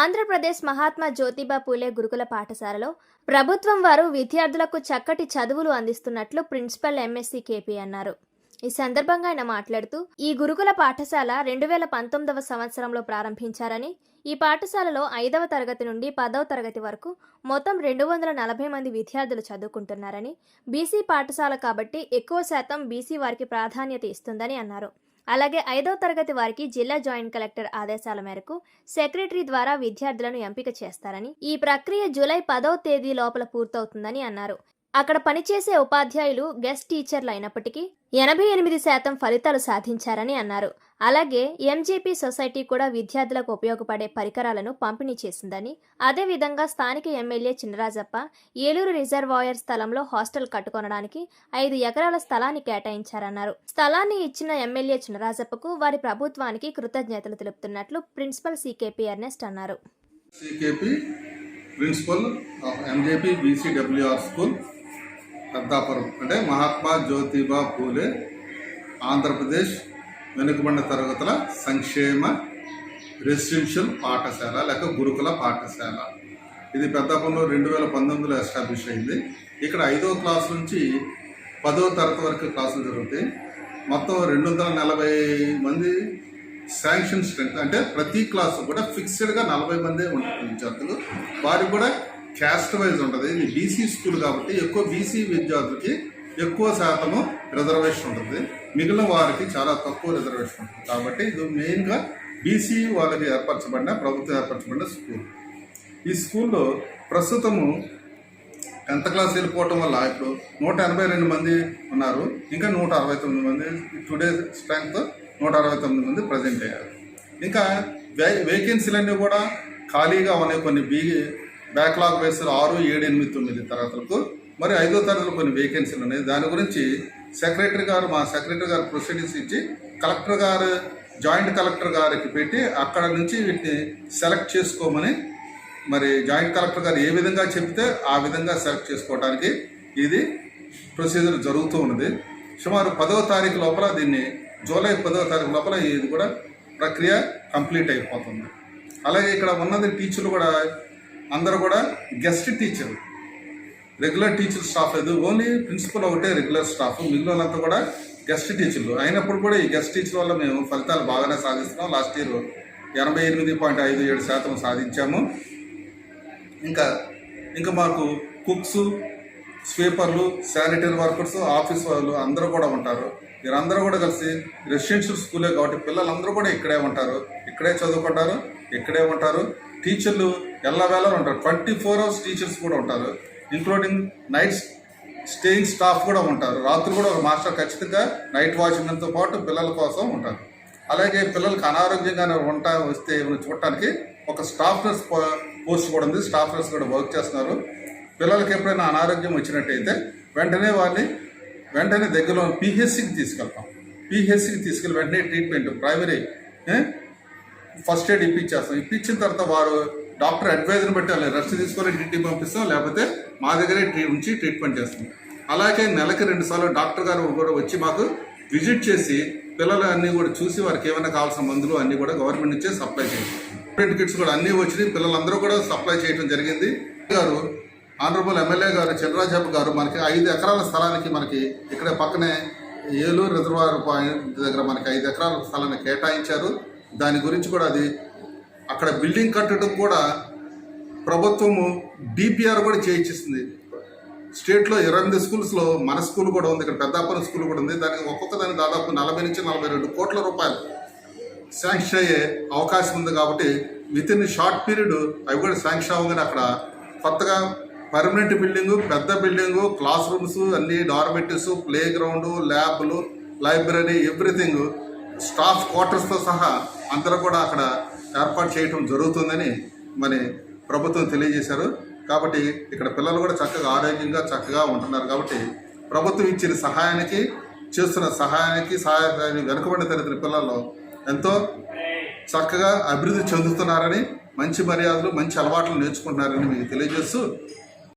ఆంధ్రప్రదేశ్ మహాత్మా జ్యోతిబా పూలే గురుకుల పాఠశాలలో ప్రభుత్వం వారు విద్యార్థులకు చక్కటి చదువులు అందిస్తున్నట్లు ప్రిన్సిపల్ ఎంఎస్సి కేపీ అన్నారు. ఈ సందర్భంగా ఆయన మాట్లాడుతూ ఈ గురుకుల పాఠశాల రెండు వేల పంతొమ్మిదవ సంవత్సరంలో ప్రారంభించారని ఈ పాఠశాలలో ఐదవ తరగతి నుండి పదవ తరగతి వరకు మొత్తం రెండు వందల నలభై మంది విద్యార్థులు చదువుకుంటున్నారని బీసీ పాఠశాల కాబట్టి ఎక్కువ శాతం బీసీ వారికి ప్రాధాన్యత ఇస్తుందని అన్నారు. అలాగే ఐదవ తరగతి వారికి జిల్లా జాయింట్ కలెక్టర్ ఆదేశాల మేరకు సెక్రటరీ ద్వారా విద్యార్థులను ఎంపిక చేస్తారని ఈ ప్రక్రియ జూలై పదవ తేదీ లోపల పూర్తవుతుందని అన్నారు. అక్కడ పనిచేసే ఉపాధ్యాయులు గెస్ట్ టీచర్లు అయినప్పటికీ ఎనభై ఎనిమిది శాతం ఫలితాలు సాధించారని అన్నారు. అలాగే ఎంజేపీ సొసైటీ కూడా విద్యార్థులకు ఉపయోగపడే పరికరాలను పంపిణీ చేసిందని అదేవిధంగా స్థానిక ఎమ్మెల్యే చినరాజప్ప ఏలూరు రిజర్వాయర్ స్థలంలో హాస్టల్ కట్టుకొనడానికి ఐదు ఎకరాల స్థలాన్ని కేటాయించారన్నారు. స్థలాన్ని ఇచ్చిన ఎమ్మెల్యే చినరాజప్పకు వారి ప్రభుత్వానికి కృతజ్ఞతలు తెలుపుతున్నట్లు ప్రిన్సిపల్ సీకేపీ ఎర్నెస్ట్ అన్నారు. Principal of MJP BCWR school Peddapuram అంటే మహాత్మా జ్యోతిబా పూలే ఆంధ్రప్రదేశ్ వెనుకబడిన తరగతుల సంక్షేమ రెసిడెన్షియల్ పాఠశాల లేక గురుకుల పాఠశాల. ఇది పెద్దాపురంలో రెండు వేల పంతొమ్మిదిలో ఎస్టాబ్లిష్ అయింది. ఇక్కడ ఐదో క్లాస్ నుంచి పదో తరగతి వరకు క్లాసులు జరుగుతాయి. మొత్తం రెండు వందల నలభై మంది శాంక్షన్ స్ట్రెంత్ అంటే ప్రతి క్లాసు కూడా ఫిక్స్డ్గా నలభై మందే ఉంటుంది విద్యార్థులు. వారికి కూడా క్యాస్ట్ వైజ్ ఉంటుంది. ఇది బీసీ స్కూల్ కాబట్టి ఎక్కువ బీసీ విద్యార్థులకి ఎక్కువ శాతము రిజర్వేషన్ ఉంటుంది. మిగిలిన వారికి చాలా తక్కువ రిజర్వేషన్ ఉంటుంది. కాబట్టి ఇది మెయిన్గా బీసీ వాళ్ళకి ఏర్పరచబడిన ప్రభుత్వం ఏర్పరచబడిన స్కూల్ ఈ స్కూల్లో ప్రస్తుతము టెన్త్ క్లాస్ వెళ్ళిపోవటం వల్ల ఇప్పుడు నూట ఎనభై రెండు మంది ఉన్నారు. ఇంకా నూట అరవై తొమ్మిది మంది టుడే స్ట్రెంగ్త్ నూట అరవై తొమ్మిది మంది ప్రజెంట్ అయ్యారు. ఇంకా వే వేకెన్సీలన్నీ కూడా ఖాళీగా ఉన్నాయి. కొన్ని బీ బ్యాక్లాగ్ వేసిన ఆరు ఏడు ఎనిమిది తొమ్మిది తరగతులకు మరి ఐదో తరగతిలో కొన్ని వేకెన్సీలు ఉన్నాయి. దాని గురించి సెక్రటరీ గారు మా సెక్రటరీ గారు ప్రొసీడింగ్స్ ఇచ్చి కలెక్టర్ గారు జాయింట్ కలెక్టర్ గారికి పెట్టి అక్కడ నుంచి వీటిని సెలెక్ట్ చేసుకోమని మరి జాయింట్ కలెక్టర్ గారు ఏ విధంగా చెప్తే ఆ విధంగా సెలెక్ట్ చేసుకోవడానికి ఇది ప్రొసీజర్ జరుగుతూ ఉన్నది. సుమారు పదవ తారీఖు లోపల దీన్ని జూలై పదవ తారీఖు లోపల ఇది కూడా ప్రక్రియ కంప్లీట్ అయిపోతుంది. అలాగే ఇక్కడ ఉన్నది టీచర్లు కూడా అందరూ కూడా guest teacher regular teacher staff లేదు. ఓన్లీ ప్రిన్సిపల్ ఒకటే రెగ్యులర్ స్టాఫ్ మిగిలినంతా కూడా గెస్ట్ టీచర్లు అయినప్పుడు కూడా ఈ గెస్ట్ టీచర్ వల్ల మేము ఫలితాలు బాగానే సాధిస్తున్నాం. లాస్ట్ ఇయర్ ఎనభై ఎనిమిది పాయింట్ ఐదు ఏడు శాతం సాధించాము. ఇంకా ఇంకా మాకు కుక్స్ స్వీపర్లు శానిటరీ వర్కర్స్ ఆఫీస్ వాళ్ళు అందరూ కూడా ఉంటారు. వీరందరూ కూడా కలిసి రెసిడెన్షియల్ స్కూలే కాబట్టి పిల్లలందరూ కూడా ఇక్కడే ఉంటారు. ఇక్కడే చదువుకుంటారు ఇక్కడే ఉంటారు. టీచర్లు ఎల్లవేళలు ఉంటారు. ట్వంటీ ఫోర్ అవర్స్ టీచర్స్ కూడా ఉంటారు. ఇంక్లూడింగ్ నైట్ స్టేయింగ్ స్టాఫ్ కూడా ఉంటారు. రాత్రి కూడా ఒక మాస్టర్ ఖచ్చితంగా నైట్ వాచ్మెన్తో పాటు పిల్లల కోసం ఉంటారు. అలాగే పిల్లలకి అనారోగ్యంగానే ఉంటా వస్తే చూడటానికి ఒక స్టాఫ్ నర్స్ పో- పోస్ట్ కూడా ఉంది. స్టాఫ్ నర్స్ కూడా వర్క్ చేస్తున్నారు. పిల్లలకి ఎప్పుడైనా అనారోగ్యం వచ్చినట్టయితే వెంటనే వాళ్ళని వెంటనే దగ్గరలో పిహెచ్సికి తీసుకెళ్తాం. పిహెచ్సికి తీసుకెళ్ళి వెంటనే ట్రీట్మెంట్ ప్రైమరీ ఫస్ట్ ఎయిడ్ ఇప్పించేస్తాం. ఇప్పించిన తర్వాత వారు డాక్టర్ అడ్వైజర్ని బట్టి వాళ్ళు రెస్ట్ తీసుకొని ఇంటికి పంపిస్తాం లేకపోతే మా దగ్గరే ట్రీ ఉంచి ట్రీట్మెంట్ చేస్తాం. అలాగే నెలకి రెండుసార్లు డాక్టర్ గారు కూడా వచ్చి మాకు విజిట్ చేసి పిల్లలు అన్నీ కూడా చూసి వారికి ఏమైనా కావాల్సిన మందులు అన్నీ కూడా గవర్నమెంట్ నుంచే సప్లై చేయాలి గవర్నమెంట్ కిట్స్ కూడా అన్నీ వచ్చినాయి. పిల్లలందరూ కూడా సప్లై చేయడం జరిగింది. గారు ఆనరబుల్ ఎమ్మెల్యే గారు చంద్రరాజప్ప గారు మనకి ఐదు ఎకరాల స్థలానికి మనకి ఇక్కడ పక్కనే ఏలూరు రిజర్వాయర్ పాయింట్ దగ్గర మనకి ఐదు ఎకరాల స్థలాన్ని కేటాయించారు. దాని గురించి కూడా అది అక్కడ బిల్డింగ్ కట్టడం కూడా ప్రభుత్వము డిపిఆర్ కూడా చేయించేస్తుంది స్టేట్లో ఇరవై ఎనిమిది స్కూల్స్లో మన స్కూల్ కూడా ఉంది ఇక్కడ పెద్దాపురం స్కూల్ కూడా ఉంది. దానికి ఒక్కొక్క దానికి దాదాపు నలభై నుంచి నలభై రెండు కోట్ల రూపాయలు శాంక్షన్ అయ్యే అవకాశం ఉంది కాబట్టి విత్ ఇన్ షార్ట్ పీరియడ్ అవి కూడా శాంక్షన్ అవ్వగానే అక్కడ కొత్తగా పర్మనెంట్ బిల్డింగు పెద్ద బిల్డింగు క్లాస్ రూమ్స్ అన్ని డార్మెటరీస్ ప్లే గ్రౌండ్ ల్యాబ్లు లైబ్రరీ ఎవ్రీథింగ్ స్టాఫ్ క్వార్టర్స్తో సహా అందరూ కూడా అక్కడ ఏర్పాటు చేయటం జరుగుతుందని మరి ప్రభుత్వం తెలియజేశారు. కాబట్టి ఇక్కడ పిల్లలు కూడా చక్కగా ఆరోగ్యంగా చక్కగా ఉంటున్నారు. కాబట్టి ప్రభుత్వం ఇచ్చిన సహాయానికి చేస్తున్న సహాయానికి సహాయ వెనుకబడిన తరగతి పిల్లల్లో ఎంతో చక్కగా అభివృద్ధి చెందుతున్నారని మంచి మర్యాదలు మంచి అలవాట్లు నేర్చుకుంటున్నారని మీకు తెలియజేస్తూ